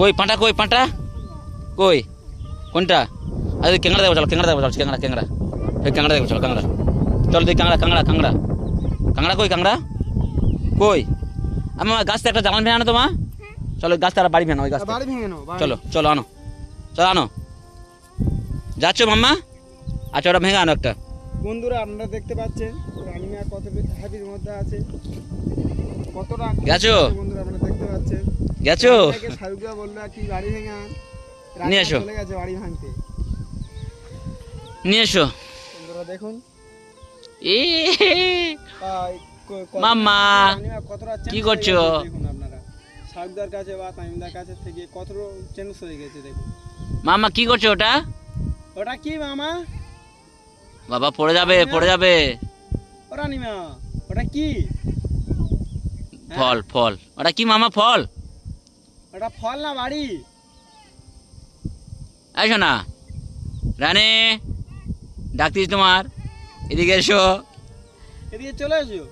কই পাঁটা কই পাঁটা কই কোনটা আরে ক্যাংড়া দেখো চলো ক্যাংড়া দেখো চলো ক্যাংড়া ক্যাংড়া এই ক্যাংড়া দেখো চলো ক্যাংড়া চলো দেখি কাংড়া কাংড়া কাংড়া কাংড়া কই কাংড়া কই আমার গাছতে একটা জামান ভেঙে আনো তো মা চলো গাছটা আর বাড়ি ভেঙে ওই গাছটা বাড়ি ভেঙে নাও চলো চলো আনো চলো আনো যাচ্ছ মাম্মা আচ্ছা ওটা ভেঙে আনো একটা বন্ধুরা আপনারা দেখতে পাচ্ছেন কত হ্যাপির মধ্যে আছে। কতটা গেছো? বন্ধুরা আপনারা দেখতে পাচ্ছেন। গেছো? বলল কি বাড়ি ভেঙে। নিয়ে এসো। চলে গেছে বাড়ি ভাঙতে। নিয়ে এসো। বন্ধুরা দেখুন। মাম্মা কি করছ? কাছে বা তামিমদার কাছে থেকে চেঞ্জ হয়ে গেছে দেখুন। মাম্মা কি করছ ওটা? ওটা কি মামা? বাবা পড়ে যাবে পড়ে যাবে। রানিমা ওটা কি? ফল ফল। ওটা কি মামা ফল? ওটা ফল না বাড়ি? এসো না রানী ডাকতিস তোমার? এদিকে এসো। এদিকে চলে এসো।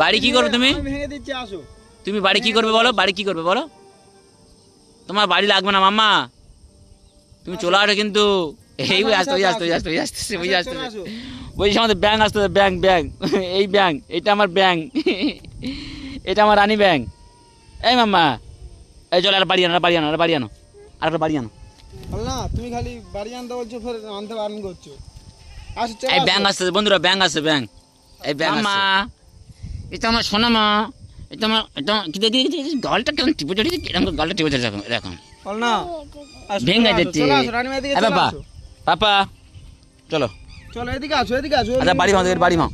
বাড়ি কি করবে তুমি? ভেঙে দিচ্ছি আসো। তুমি বাড়ি কি করবে বলো? বাড়ি কি করবে বলো? তোমার বাড়ি লাগবে না মাম্মা। তুমি চলে আসো কিন্তু। এই ওই আসতে আসতে আসতে ওই আসতেছে ওই চলে আসতেছে আসো। ওই যে আমাদের ব্যাংক আসতেছে ব্যাংক ব্যাংক এই ব্যাংক এটা আমার ব্যাংক এটা আমার রানী ব্যাংক এই মাম্মা এই চলো আর বাড়ি আনো আর বাড়ি আনো আর বাড়ি আনো আর একটা বাড়ি আনো বল না তুমি খালি বাড়ি আনতে বলছো ফের আনতে বারণ করছ। এই আসো। ব্যাংক আসতেছে বন্ধুরা ব্যাংক আসছে ব্যাংক এই ব্যাংক মা এটা আমার সোনা মা। এটা আমার এটা কি দেখি গালটা কেমন টিপে চড়ি এরকম করে গালটা টিপে এরকম এরকম না। ভেঙে যাচ্ছে বাবা পাপা। চলো। চলো এদিকে আসো এদিকে আসো। আচ্ছা বাড়ি তোদের বাড়ি মাও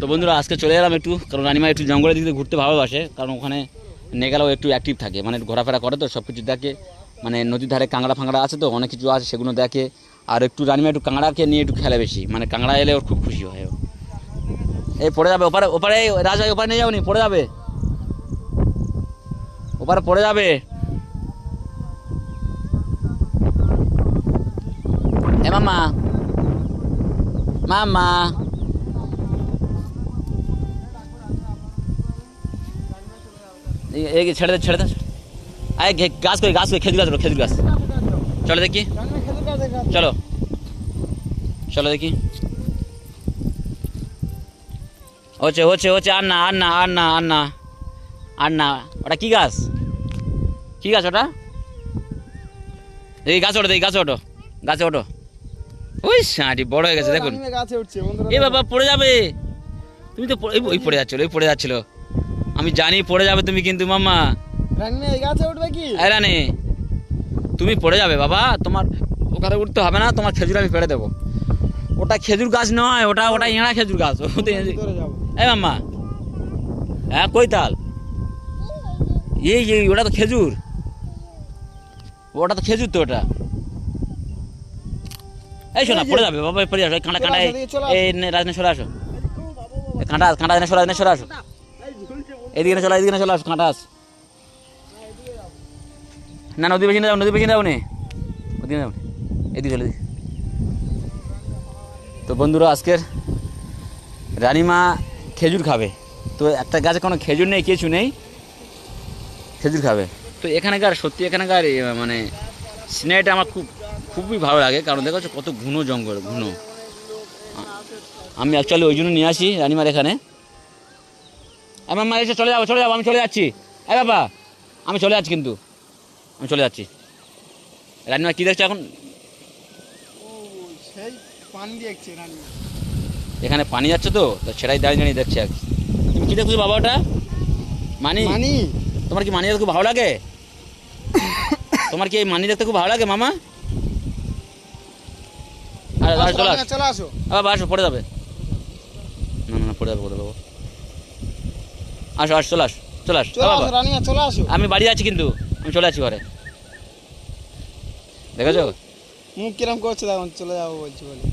তো বন্ধুরা আজকে চলে এলাম একটু কারণ রানিমা একটু জঙ্গলের দিকে ঘুরতে ভালোবাসে কারণ ওখানে নেগালাও একটু অ্যাক্টিভ থাকে মানে ঘোরাফেরা করে তো সব কিছু দেখে মানে নদীর ধারে কাঁকড়া ফাঁকড়া আছে তো অনেক কিছু আছে সেগুলো দেখে। আর একটু রানিমা একটু কাঁকড়াকে নিয়ে একটু খেলে বেশি মানে কাঁকড়া এলে ওর খুব খুশি হয় ও। এই পড়ে যাবে ওপারে ওপারে রাজা ওপারে নিয়ে যাও নি পড়ে যাবে। ওপারে পড়ে যাবে। এ মামা মামা এই- ছেড়ে দে ছেড়ে দে। আয় গাছ কই গাছ কই, খেজুর গাছ খেজুর গাছ। চলো দেখি। চলো। চলো দেখি। হচ্ছে হচ্ছে হচ্ছে আর না আর না আর না আর না আর না ওটা কি গাছ? কি গাছ ওটা? এই, গাছ ওটো, এই, গাছে ওটো। গাছে ওটো। ওই সাঁটি বড় হয়ে গেছে দেখুন। এ বাবা পড়ে যাবে। তুমি তো ওই পড়ে যাচ্ছিল ওই পড়ে যাচ্ছিল। আমি জানি পড়ে যাবে তুমি কিন্তু মাম্মা। কি? তুমি পড়ে যাবে বাবা। তোমার ওখানে উঠতে হবে না তোমার খেজুর আমি পেড়ে দেবো। ওটা খেজুর গাছ নয় ওটা ওটা এঁড়া খেজুর গাছ। এই মাম্মা। হ্যাঁ কই তাল? এই এই ওটা তো খেজুর। ওটা তো খেজুর তো ওটা। এই শোনা পড়ে যাবে বাবা পড়ে যাবে কাঁটা চলে কাঁটা আসো, চলে আসো। এই রাজনে সরে আসো। কাঁটা কাঁটা এনে সরে সরে আসো। এদিকে না চলো এদিকে না চলে আসো কাঁটা আস। না নদী বেশি যাও নদী বেশি যাও নে ওদিকে যাও এদিকে চলে তো বন্ধুরা আজকের রানিমা খেজুর খাবে। তো একটা গাছে কোনো খেজুর নেই কিছু নেই খেজুর খাবে। তো এখানকার সত্যি এখানকার মানে সিনারিটা আমার খুব খুবই ভালো লাগে কারণ দেখো কত ঘন জঙ্গল ঘন। আমি অ্যাকচুয়ালি ওই জন্য নিয়ে আসি রানিমার এখানে। আমার মা এসে চলে যাব চলে যাব আমি চলে যাচ্ছি। আরে বাবা আমি চলে যাচ্ছি কিন্তু। আমি চলে যাচ্ছি। রানিমা কী দেখছ এখন? এখানে পানি যাচ্ছে তো তো সেটাই দাঁড়িয়ে দাঁড়িয়ে দেখছে আর। তুমি কী দেখছ বাবা ওটা? মানি? মানি। তোমার কি মানি দেখতে খুব ভালো লাগে? তোমার কি এই মানি দেখতে খুব ভালো লাগে মামা? চলে আস। আসো পড়ে যাবে। না না না পড়ে যাবে পড়ে যাবে। আসো আসো চলে আস চলে আস। চলে বাবা। আসো চলে আসো। আমি বাড়ি আছি কিন্তু আমি চলে আছি ঘরে। দেখেছ? মুখ কিরম করছে তখন চলে যাব বলছি বলে।